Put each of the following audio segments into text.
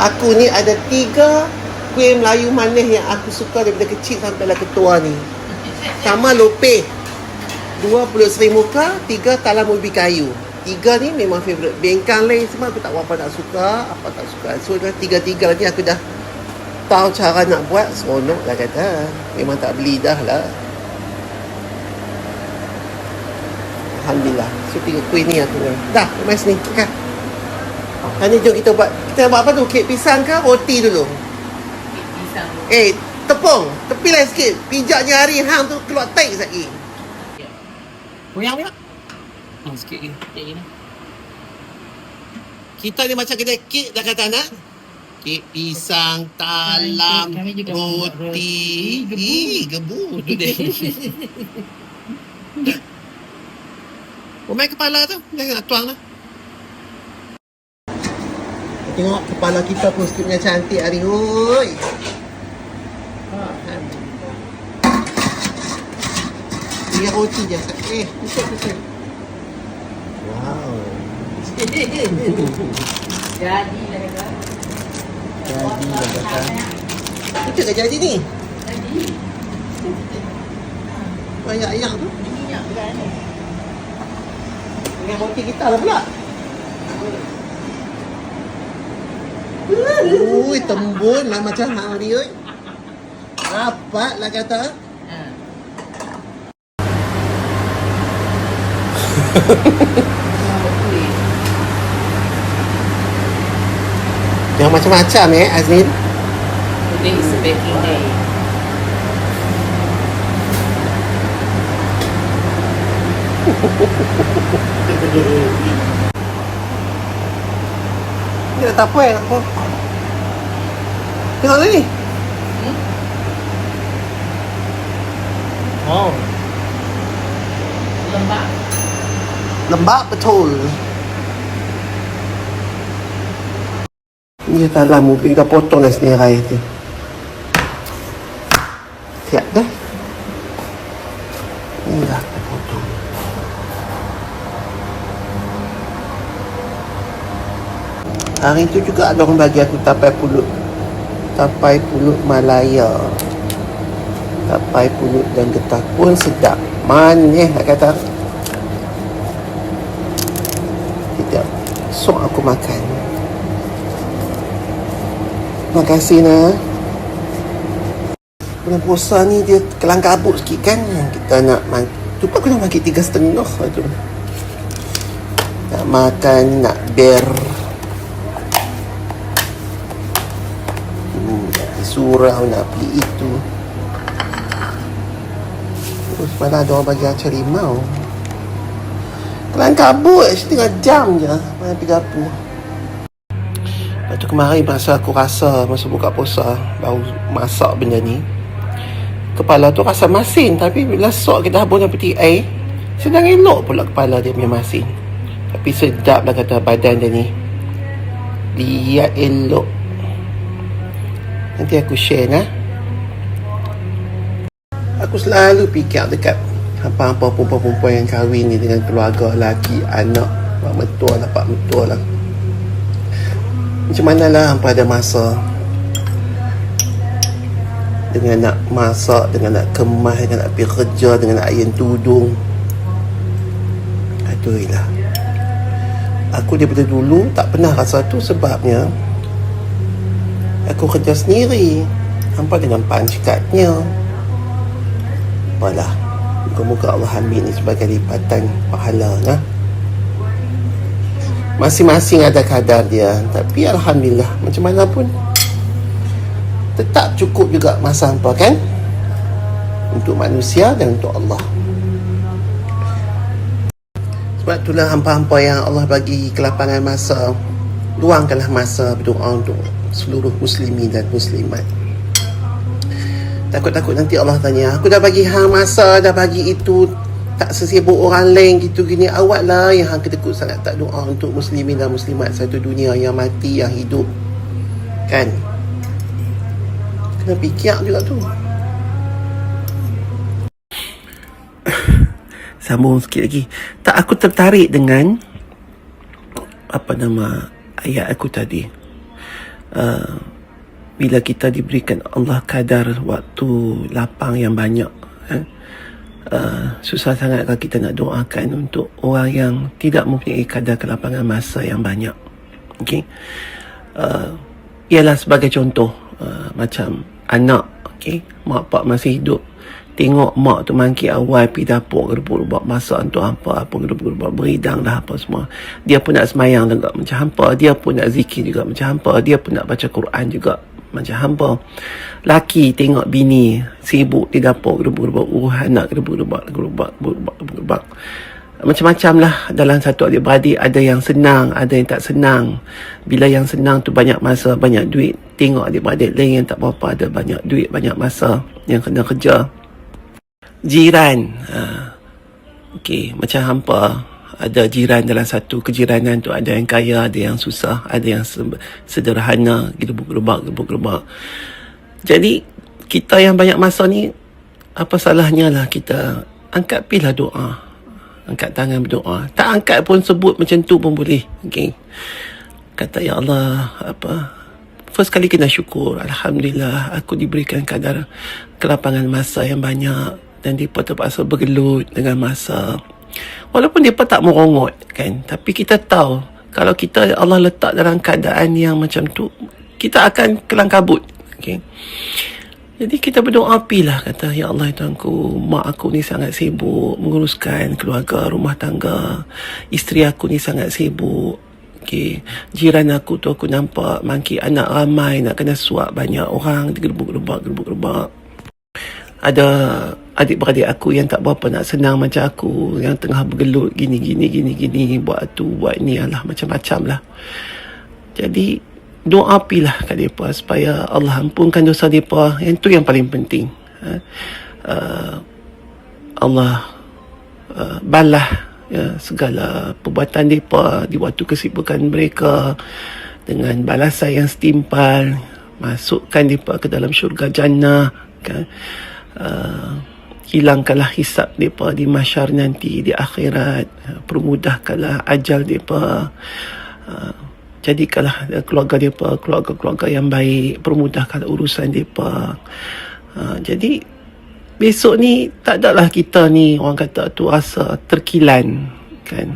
Aku ni ada tiga kuih Melayu manis yang aku suka daripada kecil sampai lah ketua ni. Sama lope. Dua pulut seri muka, tiga talam ubi kayu. Tiga ni memang favourite. Bengkang lain semua aku tak apa nak suka, apa tak suka. So dah tiga-tiga ni aku dah tahu cara nak buat. Seronok lah kata. Memang tak beli dah lah. Alhamdulillah. So tiga kuih ni aku Dah, mai sini. Makan. Ha, ni jom kita buat. Kita buat apa tu? Kek pisang ke roti dulu? Pisang. Eh, tepung. Tepilah sikit. Pijaknya hari hang tu keluar taik lagi. Goyang ni Oh, sikit lagi. Sikit lagi. Kita ni macam kedai kek dah kata nak. Kek pisang, talam, Kami juga membuat roti. roti. Ih, gebu. tu deh. Oh, main kepala tu. Jangan nak tuang lah. Tengok kepala kita pun sikitnya cantik hari oi. Dia roti je. Eh, pusat. Wow. Jadi dah kata. Jadi dah kata. Itu ke jadi ni? Jadi. Ayak-ayak tu. Minyak kan. Dengan roti kita lah pula. Ui, tembun lah macam hang ni oi. Rapat lah kata. Ha. Yang macam-macam eh Azmin. Today is a baking day. Ni dah tak apa eh. Apa? Tengok ni. Hmm? Oh. Lembab. Lembab betul. Ni dalam mobil kita potong dah sendiri raya tu. Siap dah. Ni dah kita potong. Hari tu juga ada orang bagi aku tapai pulut. Tapai pulut Malaya. Tapai pulut dan getah pun sedap. Manis nak kata. Tidak. Sok aku makan. Terima kasih nak. Bulan puasa ni dia kelang kabut sikit kan. Kita nak makan. Lupa aku nak makan tiga setengah tu. Nak makan, nak ber. Hmm, nak pergi surau, nak beli itu. Terus mana ada orang bagi acar limau. Kelang kabut setengah jam je. Mana pergi dapur. Lepas tu kemarin masa aku rasa masa buka puasa baru masak benda ni. Kepala tu rasa masin tapi bila sok kita habis dalam peti air sedang elok pula kepala dia punya masin. Tapi sedap lah kata badan dia ni. Lihat elok. Nanti aku share nah. Aku selalu fikir dekat apa-apa perempuan-perempuan yang kahwin ni dengan keluarga lelaki, anak, mak mentua lah, pak mentua lah. Macam mana lah hampa ada masa dengan nak masak, dengan nak kemas, dengan nak pergi kerja, dengan nak ayun tudung. Aduh lah. Aku daripada dulu tak pernah rasa tu sebabnya aku kerja sendiri. Hampa dengan pancikatnya. Apalah. Moga-moga Allah ambil ni sebagai lipatan pahala nah. Masing-masing ada kadar dia Tapi Alhamdulillah Macam mana pun Tetap cukup juga masa hampa kan Untuk manusia dan untuk Allah Sebab itulah hampa-hampa yang Allah bagi kelapangan masa Luangkanlah masa berdoa untuk seluruh muslimin dan muslimat. Takut-takut nanti Allah tanya Aku dah bagi hang masa Dah bagi itu Tak sesibuk orang lain gitu gini Awak lah yang hang kedekut sangat tak doa Untuk muslimin dan muslimat Satu dunia yang mati Yang hidup. Kan? Kena fikir juga tu. Sambung sikit lagi. Tak aku tertarik dengan Apa nama Ayat aku tadi uh, bila kita diberikan Allah kadar waktu lapang yang banyak eh, uh, susah sangat kalau kita nak doakan untuk orang yang tidak mempunyai kadar kelapangan masa yang banyak. Okey uh, ialah sebagai contoh uh, macam anak okey mak pak masih hidup tengok mak tu mangkit awal pergi dapur gerbuk-gerbuk masak untuk hampa apa gerbuk-gerbuk beridang dah apa semua. Dia pun nak semayang juga macam hampa dia pun nak zikir juga macam hampa dia pun nak baca Quran juga macam hampa. Laki tengok bini sibuk di dapur gerbuk-gerbuk uh anak gerbuk-gerbuk gerbuk gerbuk gerbuk macam-macam lah dalam satu adik-beradik ada yang senang ada yang tak senang. Bila yang senang tu banyak masa banyak duit. Tengok adik-beradik lain yang tak berapa ada banyak duit banyak masa yang kena kerja jiran. Ha. okey macam hampa ada jiran dalam satu kejiranan tu ada yang kaya ada yang susah ada yang se- sederhana gerbuk-gerbuk gerbuk-gerbuk jadi kita yang banyak masa ni apa salahnya lah kita angkat pilah doa. Angkat tangan berdoa. Tak angkat pun sebut macam tu pun boleh. Okey. Kata ya Allah apa first kali kena syukur. Alhamdulillah aku diberikan kadar kelapangan masa yang banyak dan dia terpaksa bergelut dengan masa. Walaupun dia tak merongot kan? Tapi kita tahu kalau kita Allah letak dalam keadaan yang macam tu kita akan kelang kabut okey? Jadi kita berdoa pilah kata ya Allah Tuhanku mak aku ni sangat sibuk menguruskan keluarga rumah tangga. Isteri aku ni sangat sibuk Okay. Jiran aku tu aku nampak mangki anak ramai nak kena suap banyak orang gerbuk-gerbuk gerbuk-gerbuk ada adik-beradik aku yang tak berapa nak senang macam aku yang tengah bergelut gini gini gini gini buat tu buat ni alah macam-macam lah. Jadi doa pilah kat mereka supaya Allah ampunkan dosa mereka. Yang tu yang paling penting. Ha? uh, Allah uh, balah ya, segala perbuatan mereka di waktu kesibukan mereka dengan balasan yang setimpal masukkan mereka ke dalam syurga jannah kan? Uh, hilangkanlah hisap mereka di masyar nanti di akhirat. Permudahkanlah ajal mereka. Uh, jadikanlah keluarga mereka keluarga-keluarga yang baik permudahkan urusan mereka. Uh, jadi besok ni tak adalah kita ni orang kata tu rasa terkilan kan?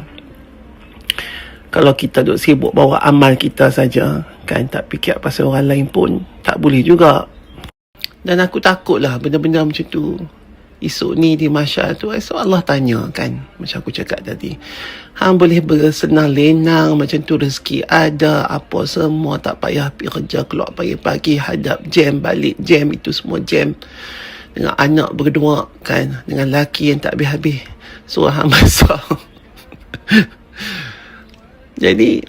Kalau kita duk sibuk bawa amal kita saja kan tak fikir pasal orang lain pun tak boleh juga. Dan aku takut lah benda-benda macam tu esok ni di masyarakat tu esok Allah tanya kan macam aku cakap tadi. Hang boleh bersenang lenang macam tu rezeki ada apa semua tak payah pergi kerja keluar pagi-pagi hadap jam balik jam itu semua jam. Dengan anak berdua kan dengan laki yang tak habis-habis. Suruh hang masak jadi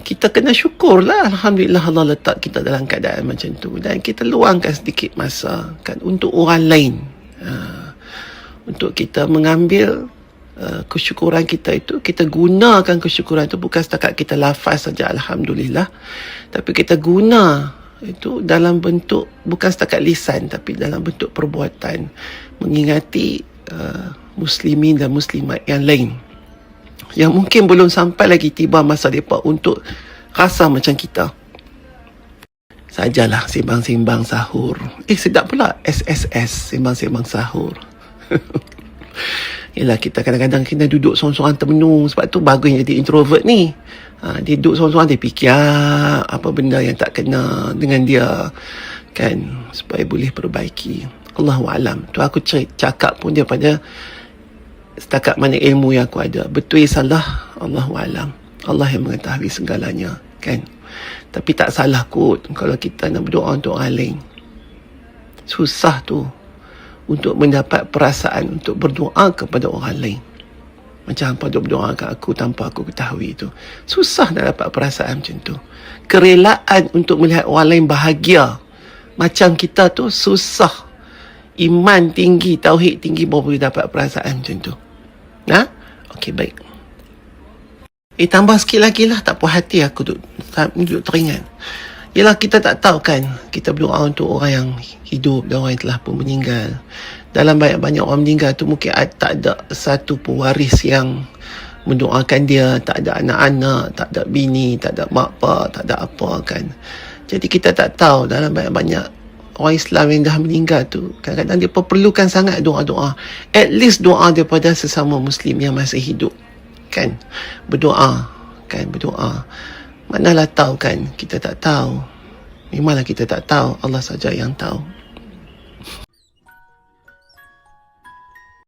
kita kena syukur lah Alhamdulillah Allah letak kita dalam keadaan macam tu. Dan kita luangkan sedikit masa kan untuk orang lain uh, untuk kita mengambil uh, kesyukuran kita itu kita gunakan kesyukuran itu bukan setakat kita lafaz saja Alhamdulillah. Tapi kita guna itu dalam bentuk bukan setakat lisan tapi dalam bentuk perbuatan. Mengingati uh, muslimin dan muslimat yang lain. Yang mungkin belum sampai lagi tiba masa mereka untuk rasa macam kita sajalah simbang-simbang sahur. Eh sedap pula SSS simbang-simbang sahur. Yelah kita kadang-kadang kena duduk seorang-seorang termenung. Sebab tu bagus jadi introvert ni. Ha, Dia duduk seorang-seorang dia fikir Apa benda yang tak kena dengan dia. Kan? Supaya boleh perbaiki. Allahualam Tu aku cakap pun dia pada Setakat mana ilmu yang aku ada. Betul salah? Allahualam Allah yang mengetahui segalanya. Kan Tapi tak salah kot Kalau kita nak berdoa untuk orang lain Susah tu untuk mendapat perasaan untuk berdoa kepada orang lain. Macam apa duk berdoa ke aku tanpa aku ketahui itu. Susah nak dapat perasaan macam tu. Kerelaan untuk melihat orang lain bahagia. Macam kita tu susah. Iman tinggi, tauhid tinggi baru boleh dapat perasaan macam tu. Ha? Okey, baik. Eh, tambah sikit lagi lah. Tak puas hati aku duduk, duduk teringat. Yelah kita tak tahu kan Kita berdoa untuk orang yang hidup Dan orang yang telah pun meninggal Dalam banyak-banyak orang meninggal tu Mungkin tak ada satu pun waris yang mendoakan dia tak ada anak-anak, tak ada bini, tak ada mak pak, tak ada apa kan. Jadi kita tak tahu dalam banyak-banyak orang Islam yang dah meninggal tu kadang-kadang dia perlukan sangat doa-doa. At least doa daripada sesama muslim yang masih hidup. Kan? Berdoa, kan berdoa. Manalah tahu kan kita tak tahu. Memanglah kita tak tahu, Allah saja yang tahu.